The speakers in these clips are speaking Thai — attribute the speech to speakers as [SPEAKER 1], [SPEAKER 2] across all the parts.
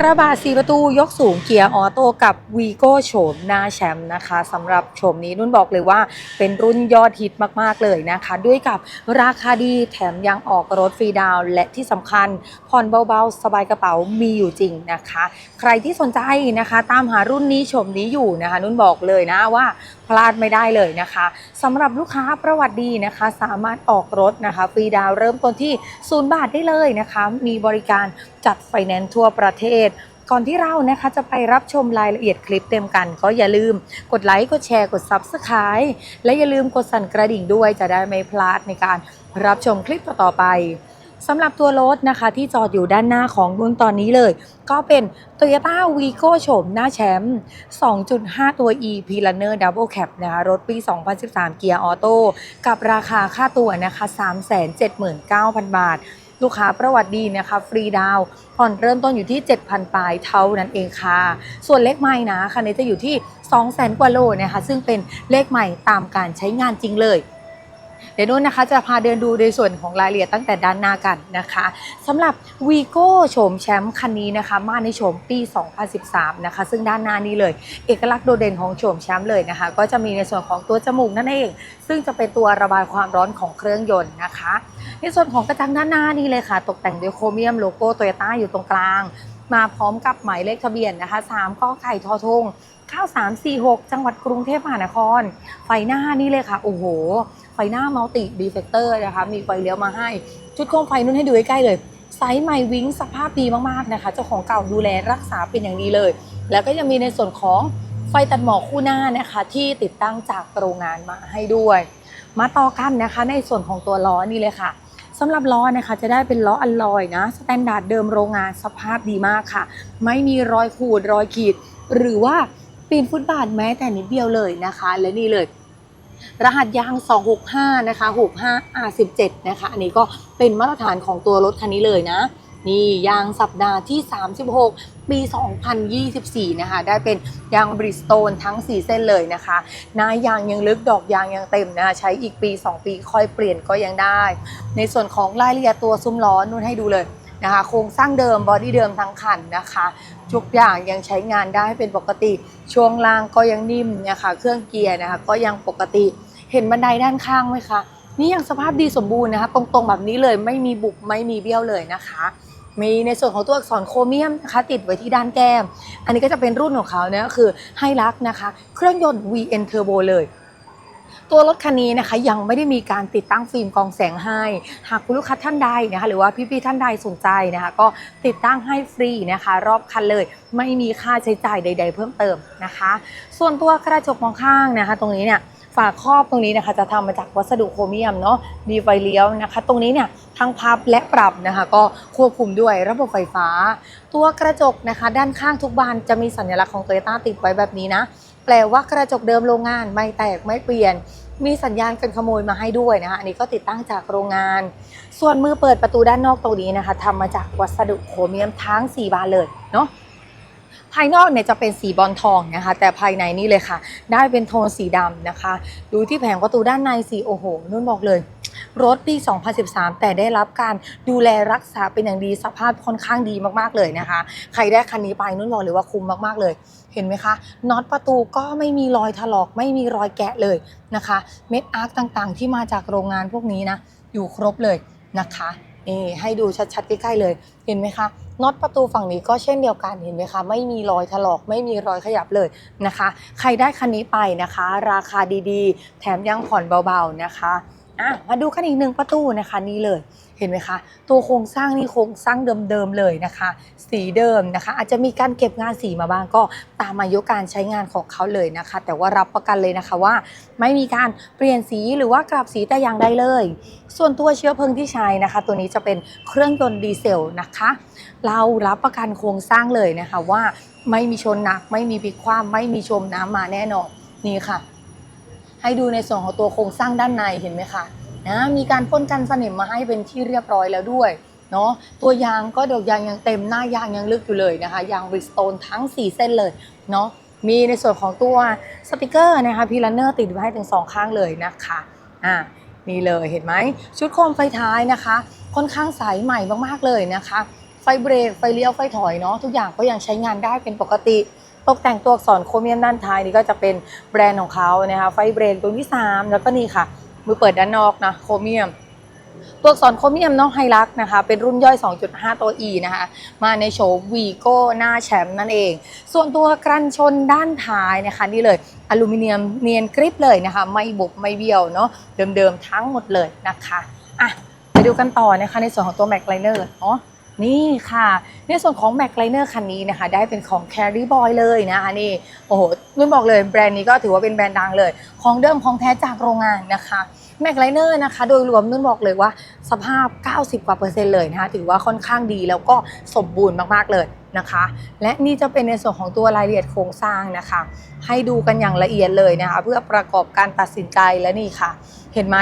[SPEAKER 1] กระบะสีประตูยกสูงเกียร์ออโต้กับวีโก้โฉมหน้าแชมป์นะคะสำหรับโฉมนี้นุ่นบอกเลยว่าเป็นรุ่นยอดฮิตมาก ๆ เลยนะคะ ด้วยกับราคาดีแถมยังออกรถฟรีดาวและที่สำคัญผ่อนเบา ๆ สบายกระเป๋ามีอยู่จริงนะคะ ใครที่สนใจนะคะ ตามหารุ่นนี้โฉมนี้อยู่นะคะ นุ่นบอกเลยนะว่า พลาดไม่ได้เลยนะคะสำหรับลูกค้าประวัติดีนะคะ สามารถออกรถนะคะฟรีดาวเริ่มต้นที่ศูนย์บาทได้เลยนะคะ มีบริการจัดไฟแนนซ์ทั่วประเทศก่อนที่เรานะคะจะไปรับชมรายละเอียดคลิปเต็มกัน ก็อย่าลืมกดไลค์กดแชร์กด Subscribe และอย่าลืมกดสั่นกระดิ่งด้วยจะได้ไม่พลาดในการรับชมคลิปต่อๆไป สำหรับตัวรถนะคะที่จอดอยู่ด้านหน้าของนุ่นตอนนี้เลย ก็เป็น Toyota Vigo โฉมหน้าแชมป์ 2.5 ตัว E p l a n n e r Double Cab นะคะรถปี 2013 เกียร์ออโต้กับราคาค่าตัวนะคะ 379,000 บาท ลูกค้าประวัติดีนะคะฟรีดาวผ่อนเริ่มต้นอยู่ที่ 7,000 ปลายเท่านั้นเองค่ะ ส่วนเลขไม้นะคันนี้จะอยู่ที่ 200,000 กว่าโลนะคะซึ่งเป็นเลขใหม่ตามการใช้งานจริงเลย เดี๋ยวนุ่นนะคะจะพาเดินดูในส่วนของรายละเอียดตั้งแต่ด้านหน้ากันนะคะสำหรับ v ีโก้โฉมแชมป์คันนี้นะคะ มาในโฉมปี 2013 นะคะ ซึ่งด้านหน้านี้เลย เอกลักษณ์โดดเด่นของโฉมแชมป์เลยนะคะ ก็จะมีในส่วนของตัวจมูกนั่นเอง ซึ่งจะเป็นตัวระบายความร้อนของเครื่องยนต์นะคะ ในส่วนของกระจังด้านหน้านี่เลยค่ะ ตกแต่งด้วยโครเมียมโลโก้โตโยต้าอยู่ตรงกลาง มาพร้อมกับหมายเลขทะเบียนนะคะ3กอไก่ทอทง9346 จังหวัดกรุงเทพมหานคร ไฟหน้านี่เลยค่ะ โอ้โห ไฟหน้ามัลติดีเฟกเตอร์นะคะ มีไฟเลี้ยวมาให้ ชุดโคมไฟนุ่นให้ดูใกล้ๆเลยไซส์ใหม่วิ้งสภาพดีมากๆนะคะ เจ้าของเก่าดูแลรักษาเป็นอย่างดีเลย แล้วก็ยังมีในส่วนของไฟตัดหมอกคู่หน้านะคะ ที่ติดตั้งจากโรงงานมาให้ด้วย มาต่อกันนะคะ ในส่วนของตัวล้อนี่เลยค่ะสำหรับล้อนะคะจะได้เป็นล้ออัลลอยนะสแตนดาร์ดเดิมโรงงานสภาพดีมากค่ะ ไม่มีรอยขูดรอยขีด หรือว่าปีนฟุตบาทแม้แต่นิดเดียวเลยนะคะ และนี่เลย รหัสยาง 265 นะคะ 65 R17 นะคะ อันนี้ก็เป็นมาตรฐานของตัวรถคันนี้เลยนะ นี่ยางสัปดาห์ที่ 36 ปี 2024 นะคะ ได้เป็นยางบริสโตนทั้ง 4 เส้นเลยนะคะหน้ายางยังลึกดอกยางยังเต็มนะคะใช้อีกปี 2 ปีค่อยเปลี่ยนก็ยังได้ ในส่วนของรายละเอียดตัวซุ้มล้อนุ่นให้ดูเลย นะคะ โครงสร้างเดิมบอดี้เดิมทั้งคันนะคะ ทุกอย่างยังใช้งานได้เป็นปกติ ช่วงล่างก็ยังนิ่มนะคะ เครื่องเกียร์นะคะ ก็ยังปกติ เห็นบันไดด้านข้างไหมคะ นี่ยังสภาพดีสมบูรณ์นะคะ ตรงๆแบบนี้เลยไม่มีบุบไม่มีเบี้ยวเลยนะคะมีในส่วนของตัวอักษรโครเมียมนะคะติดไว้ที่ด้านแก้ม อันนี้ก็จะเป็นรุ่นของเขาเนี่ยก็คือไฮรักนะคะ เครื่องยนต์ VN Turbo เลย ตัวรถคันนี้นะคะยังไม่ได้มีการติดตั้งฟิล์มกองแสงให้ หากคุณลูกค้าท่านใดนะคะหรือว่าพี่ๆท่านใดสนใจนะคะก็ติดตั้งให้ฟรีนะคะ รอบคันเลยไม่มีค่าใช้จ่ายใด ๆ เพิ่มเติมนะคะ ส่วนตัวกระจกมองข้างนะคะ ตรงนี้เนี่ยฝาครอบตรงนี้นะคะจะทำมาจากวัสดุโครเมียมเนาะมีไฟเลี้ยวนะคะ ตรงนี้เนี่ยทั้งพับและปรับนะคะ ก็ควบคุมด้วยระบบไฟฟ้า ตัวกระจกนะคะ ด้านข้างทุกบานจะมีสัญลักษณ์ของโตโยต้าติดไว้แบบนี้นะ แปลว่ากระจกเดิมโรงงานไม่แตกไม่เปลี่ยน มีสัญญาณกันขโมยมาให้ด้วยนะคะอันนี้ก็ติดตั้งจากโรงงาน ส่วนมือเปิดประตูด้านนอกตรงนี้นะคะทำมาจากวัสดุโครเมียมทั้ง 4 บานเลยเนาะ ภายนอกเนี่ยจะเป็นสีบอลทองนะคะ แต่ภายในนี่เลยค่ะ ได้เป็นโทนสีดำนะคะ ดูที่แผงประตูด้านในสีโอ้โหนุ่นบอกเลย รถปี 2013 แต่ได้รับการดูแลรักษาเป็นอย่างดีสภาพค่อนข้างดีมากๆเลยนะคะ ใครได้คันนี้ไปนุ่นบอกเลยว่าคุ้มมากๆเลย เห็นไหมคะน็อตประตูก็ไม่มีรอยถลอก ไม่มีรอยแกะเลยนะคะ เม็ดอาร์คต่างๆ ที่มาจากโรงงานพวกนี้นะอยู่ครบเลยนะคะ นี่ให้ดูชัดๆใกล้ๆเลย เห็นไหมคะน็อตประตูฝั่งนี้ก็เช่นเดียวกันเห็นไหมคะ ไม่มีรอยถลอกไม่มีรอยขยับเลยนะคะ ใครได้คันนี้ไปนะคะ ราคาดีๆ แถมยังผ่อนเบาๆนะคะอะมาดูกันอีกหนึ่งประตูนะคะนี่เลย เห็นไหมคะ ตัวโครงสร้างนี่โครงสร้างเดิมๆเลยนะคะ สีเดิมนะคะ อาจจะมีการเก็บงานสีมาบ้างก็ตามอายุการใช้งานของเขาเลยนะคะ แต่ว่ารับประกันเลยนะคะว่า ไม่มีการเปลี่ยนสีหรือว่ากลับสีแต่อย่างใดเลย ส่วนตัวเชื้อเพลิงที่ใช้นะคะ ตัวนี้จะเป็นเครื่องยนต์ดีเซลนะคะ เรารับประกันโครงสร้างเลยนะคะว่าไม่มีชนหนัก ไม่มีพลิกคว่ำไม่มีชมน้ำมาแน่นอนนี่ค่ะ ให้ดูในส่วนของตัวโครงสร้างด้านในเห็นไหมคะ นะมีการพ่นกันสนิมมาให้เป็นที่เรียบร้อยแล้วด้วยเนาะตัวยางก็ดอกยางยังเต็มหน้ายางยังลึกอยู่เลยนะคะยางบริสโตนทั้ง 4 เส้นเลยเนาะมีในส่วนของตัวสติกเกอร์นะคะพีลันเนอร์ติดไว้ให้ถึงสองข้างเลยนะคะอ่านี่เลยเห็นไหมชุดโคมไฟท้ายนะคะ ค่อนข้างใสใหม่มากๆเลยนะคะไไฟเบรกไฟเลี้ยวไฟถอยเนาะทุกอย่างก็ยังใช้งานได้เป็นปกติ ตกแต่งตัวอักษรโครเมียมด้านท้ายนี่ก็จะเป็นแบรนด์ของเขานะคะไฟเบรกตัวที่ 3 แล้วก็นี่ค่ะ มือเปิดด้านนอกนะโครเมียม ตัวอักษรโครเมียมเนาะไฮลักนะคะ เป็นรุ่นย่อย 2.5 ตัว E นะคะ มาในโฉมวีโก้หน้าแชมป์นั่นเอง ส่วนตัวกรันชนด้านท้ายนะคะนี่เลยอลูมิเนียมเนียนกริปเลยนะคะ ไม่บุบไม่เบี้ยวเนาะเดิมๆทั้งหมดเลยนะคะอะไปดูกันต่อนะคะในส่วนของตัวแม็กไลเนอร์เนาะ นี่ค่ะ ในส่วนของแม็กไลเนอร์คันนี้นะคะ ได้เป็นของ Carry Boy เลยนะคะนี่โอ้โหนุ่นบอกเลยแบรนด์นี้ก็ถือว่าเป็นแบรนด์ดังเลย ของเดิมของแท้จากโรงงานนะคะแม็กไลเนอร์นะคะ โดยรวมนุ่นบอกเลยว่าสภาพ 90 กว่าเปอร์เซ็นต์เลยนะคะถือว่าค่อนข้างดีแล้วก็สมบูรณ์มากๆเลย นะคะ และนี่จะเป็นในส่วนของตัวรายละเอียดโครงสร้างนะคะ ให้ดูกันอย่างละเอียดเลยนะคะ เพื่อประกอบการตัดสินใจและนี่ค่ะ เห็นไหม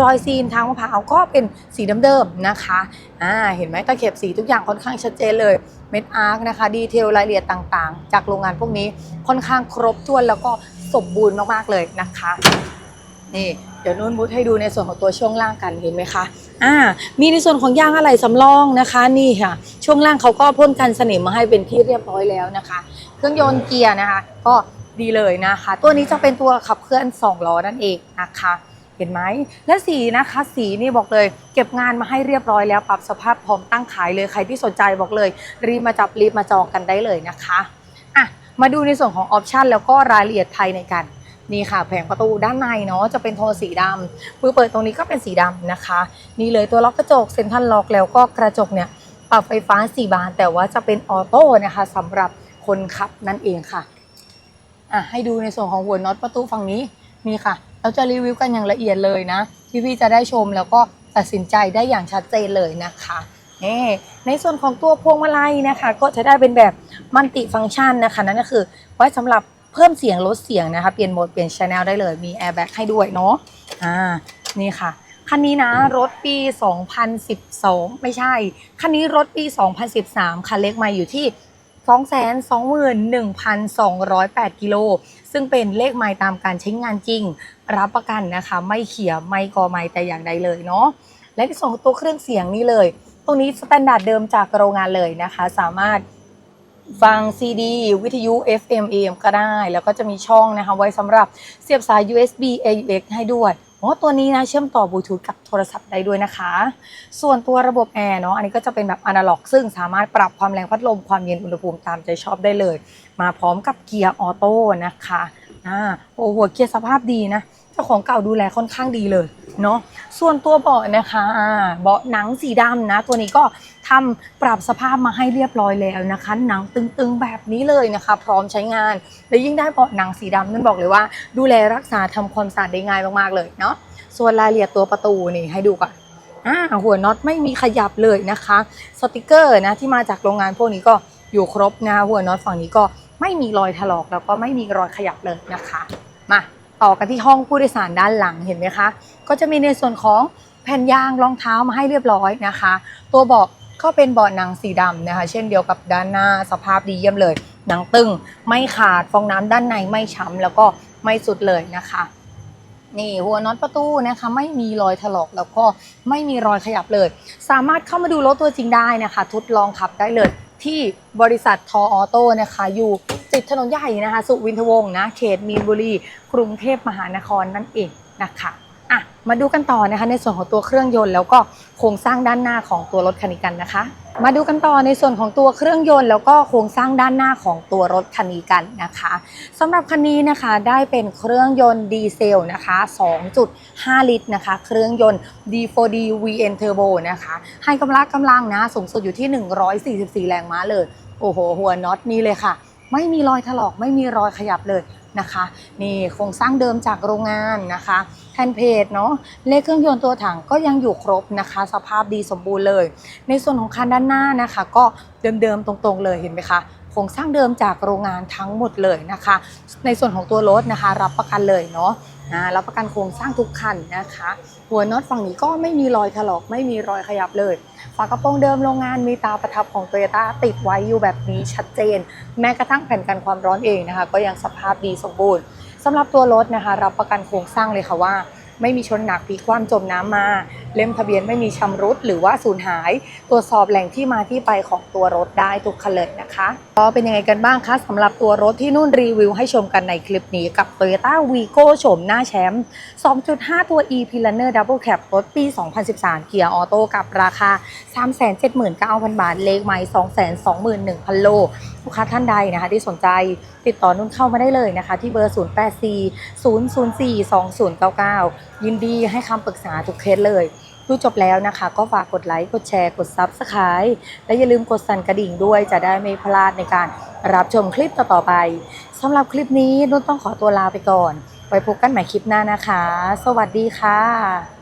[SPEAKER 1] รอยซีนทางมะพร้าวก็เป็นสีเดิมๆนะคะอ่าเห็นไหมตะเข็บสีทุกอย่างค่อนข้างชัดเจนเลยเม็ดอาร์คนะคะดีเทลรายละเอียดต่างๆ จากโรงงานพวกนี้ค่อนข้างครบถ้วนแล้วก็สมบูรณ์มากๆเลยนะคะนี่ เดี๋ยวนุ่นมุดให้ดูในส่วนของตัวช่วงล่างกันเห็นไหมคะอ่ามีในส่วนของยางอะไหล่สำรองนะคะนี่ค่ะ ช่วงล่างเขาก็พ่นกันสนิมมาให้เป็นที่เรียบร้อยแล้วนะคะ เครื่องยนต์เกียร์นะคะ ก็ดีเลยนะคะ ตัวนี้จะเป็นตัวขับเคลื่อน2ล้อนั่นเองนะคะเห็นไหมและสีนะคะสีนี่บอกเลย เก็บงานมาให้เรียบร้อยแล้วปรับสภาพพร้อมตั้งขายเลยใครที่สนใจบอกเลย รีบมาจับรีบมาจองกันได้เลยนะคะอะมาดูในส่วนของออปชันแล้วก็รายละเอียดภายในกัน นี่ค่ะแผงประตูด้านในเนาะจะเป็นโทนสีดำมือเปิดตรงนี้ก็เป็นสีดำนะคะ นี่เลยตัวล็อกกระจกเซ็นทรัลล็อกแล้วก็กระจกเนี่ยปรับไฟฟ้า4บาน แต่ว่าจะเป็นออโต้นะคะสำหรับคนขับนั่นเองค่ะอะให้ดูในส่วนของหัวน็อตประตูฝั่งนี้นี่ค่ะ เราจะรีวิวกันอย่างละเอียดเลยนะพี่ๆจะได้ชมแล้วก็ตัดสินใจได้อย่างชัดเจนเลยนะคะนี่ในส่วนของตัวพวงมาลัยนะคะ ก็จะได้เป็นแบบมัลติฟังก์ชันนะคะนั่นก็คือไว้สำหรับ เพิ่มเสียงลดเสียงนะคะ เปลี่ยนโหมดเปลี่ยนชแนลได้เลย มีแอร์แบ็กให้ด้วยเนาะ อ่า นี่ค่ะ คันนี้นะ รถปี 2012 ไม่ใช่ คันนี้รถปี 2013 คันเล็กมาอยู่ที่221,208 กิโล ซึ่งเป็นเลขไมล์ตามการใช้งานจริง รับประกันนะคะ ไม่เขียไม่กอไมล์แต่อย่างใดเลยเนาะ และที่สองตัวเครื่องเสียงนี่เลย ตรงนี้สแตนดาร์ดเดิมจากโรงงานเลยนะคะ สามารถ ฟังซีดีวิทยุ FM AM ก็ได้ แล้วก็จะมีช่องนะคะ ไว้สำหรับเสียบสาย USB AUX ให้ด้วยอ๋อตัวนี้นะเชื่อมต่อบลูทูธกับโทรศัพท์ได้ด้วยนะคะ ส่วนตัวระบบแอร์เนาะอันนี้ก็จะเป็นแบบอนาล็อก ซึ่งสามารถปรับความแรงพัดลมความเย็นอุณหภูมิตามใจชอบได้เลย มาพร้อมกับเกียร์ออโต้นะคะอ่าโอ้หัวเกียร์สภาพดีนะเจ้าของเก่าดูแลค่อนข้างดีเลยเนาะส่วนตัวเบาะนะคะเบาะหนังสีดำนะ ตัวนี้ก็ ทำปรับสภาพมาให้เรียบร้อยแล้วนะคะ หนังตึงๆแบบนี้เลยนะคะ พร้อมใช้งาน และยิ่งได้เบาะหนังสีดำนั่นบอกเลยว่า ดูแลรักษาทำความสะอาดได้ง่ายมากๆเลยเนาะส่วนรายละเอียดตัวประตูนี่ให้ดูก่อนอ่าหัวน็อตไม่มีขยับเลยนะคะ สติกเกอร์นะที่มาจากโรงงานพวกนี้ก็อยู่ครบนะหัวน็อตฝั่งนี้ก็ไม่มีรอยถลอกแล้วก็ไม่มีรอยขยับเลยนะคะ มาต่อกันที่ห้องผู้โดยสารด้านหลังเห็นไหมคะ ก็จะมีในส่วนของแผ่นยางรองเท้ามาให้เรียบร้อยนะคะ ตัวเบาะ ก็เป็นเบาะหนังสีดำนะคะ เช่นเดียวกับด้านหน้าสภาพดีเยี่ยมเลย หนังตึงไม่ขาดฟองน้ำด้านในไม่ช้ำแล้วก็ไม่สุดเลยนะคะนี่หัวน็อตประตูนะคะไม่มีรอยถลอกแล้วก็ไม่มีรอยขยับเลย สามารถเข้ามาดูรถตัวจริงได้นะคะ ทดลองขับได้เลย ที่บริษัททออโต้นะคะ อยู่ติดถนนใหญ่นะคะ สุวินทวงศ์นะเขตมีนบุรี กรุงเทพมหานครนั่นเองนะคะ อะมาดูกันต่อนะคะในส่วนของตัวเครื่องยนต์แล้วก็โครงสร้างด้านหน้าของตัวรถคันนี้กันนะคะ มาดูกันต่อในส่วนของตัวเครื่องยนต์ แล้วก็โครงสร้างด้านหน้าของตัวรถคันนี้กันนะคะสำหรับคันนี้นะคะได้เป็นเครื่องยนต์ดีเซลนะคะ 2.5 ลิตรนะคะ เครื่องยนต์ D4D VN Turbo นะคะ ให้กำลังกำลังนะสูงสุดอยู่ที่ 144 แรงม้าเลย โอ้โห หัวน็อตนี่เลยค่ะ ไม่มีรอยถลอกไม่มีรอยขยับเลย นะคะนี่โครงสร้างเดิมจากโรงงานนะคะแทนเพจเนาะเลขเครื่องยนต์ตัวถังก็ยังอยู่ครบนะคะ สภาพดีสมบูรณ์เลย ในส่วนของคันด้านหน้านะคะ ก็เดิมๆตรงๆเลยเห็นไหมคะโครงสร้างเดิมจากโรงงานทั้งหมดเลยนะคะ ในส่วนของตัวรถนะคะ รับประกันเลยเนาะรับประกันโครงสร้างทุกคันนะคะ หัวน็อตฝั่งนี้ก็ไม่มีรอยถลอกไม่มีรอยขยับเลย ฝากระโปรงเดิมโรงงานมีตาประทับของโตโยต้าติดไว้อยู่แบบนี้ชัดเจน แม้กระทั่งแผ่นกันความร้อนเองนะคะ ก็ยังสภาพดีสมบูรณ์สำหรับตัวรถนะคะ รับประกันโครงสร้างเลยค่ะว่า ไม่มีชนหนักพลิกคว่ำจมน้ำมา เล่มทะเบียนไม่มีชำรุดหรือว่าสูญหาย ตรวจสอบแหล่งที่มาที่ไปของตัวรถได้ทุกคันเลยนะคะก็เป็นยังไงกันบ้างคะสำหรับตัวรถที่นุ่นรีวิวให้ชมกันในคลิปนี้กับ Toyota Vigo โฉมหน้าแชมป์ 2.5 ตัว e p l a n n e r Double Cab รถปี 2013 เกียร์ออโต้กับราคา 379,000 บาท เลขไมล์221,000 โล ลูกค้าท่านใดนะคะ ที่สนใจติดต่อนุ่นเข้ามาได้เลยนะคะ ที่เบอร์ 084 004 2099 ยินดีให้คำปรึกษาทุกเคสเลยดูจบแล้วนะคะ ก็ฝากกดไลค์ กดแชร์ กด Subscribe และอย่าลืมกดสั่นกระดิ่งด้วยจะได้ไม่พลาดในการรับชมคลิปต่อๆไปสำหรับคลิปนี้นุ่นต้องขอตัวลาไปก่อน ไว้พบกันใหม่คลิปหน้านะคะ สวัสดีค่ะ